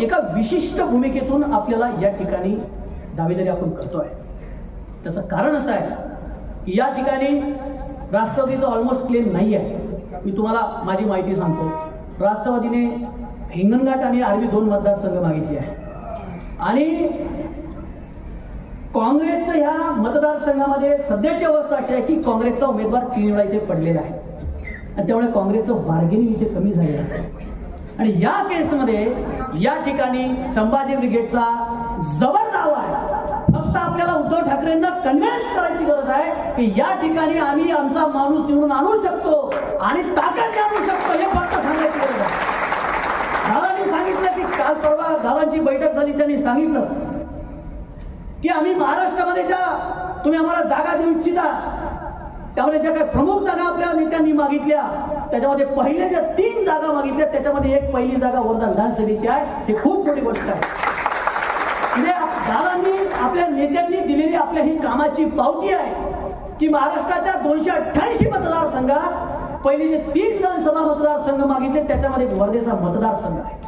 एका विशिष्ट भूमिकेतून आपल्याला या ठिकाणी दावेदारी आपण करतोय. त्याचं कारण असं आहे की या ठिकाणी राष्ट्रवादीचं ऑलमोस्ट क्लेम नाही आहे. मी तुम्हाला माझी माहिती सांगतो. राष्ट्रवादीने हिंगणघाट आणि आर्वी दोन मतदारसंघ मागितले आहे. आणि काँग्रेसचं ह्या मतदारसंघामध्ये सध्याची अवस्था अशी आहे की काँग्रेसचा उमेदवार तीन वेळा इथे पडलेला आहे. आणि त्यामुळे काँग्रेसचं बार्गेनिंग इथे कमी झालेलं आहे. आणि या केसमध्ये या ठिकाणी संभाजी ब्रिगेडचा जबर दावा आहे. फक्त आपल्याला उद्धव ठाकरेंना कन्व्हिन्स करायची गरज आहे की या ठिकाणी आम्ही आमचा माणूस निवडून आणू शकतो आणि ताकद आणू शकतो हे फक्त सांगायची गरज आहे. दादांनी सांगितलं की काल परवा दादांची बैठक झाली त्यांनी सांगितलं की आम्ही महाराष्ट्रामध्ये ज्या तुम्ही आम्हाला जागा देऊ इच्छिता त्यामुळे ज्या काही प्रमुख जागा आपल्या नेत्यांनी मागितल्या त्याच्यामध्ये पहिल्या ज्या तीन जागा मागितल्या त्याच्यामध्ये एक पहिली जागा वर्धा विधानसभेची आहे. ही खूप मोठी गोष्ट आहे. म्हणजे दादांनी आपल्या नेत्यांनी दिलेली आपल्या ही कामाची पावती आहे की महाराष्ट्राच्या दोनशे अठ्ठ्याऐंशी मतदारसंघात पहिले जे तीन विधानसभा मतदारसंघ मागितले त्याच्यामध्ये एक वर्धेचा मतदारसंघ आहे.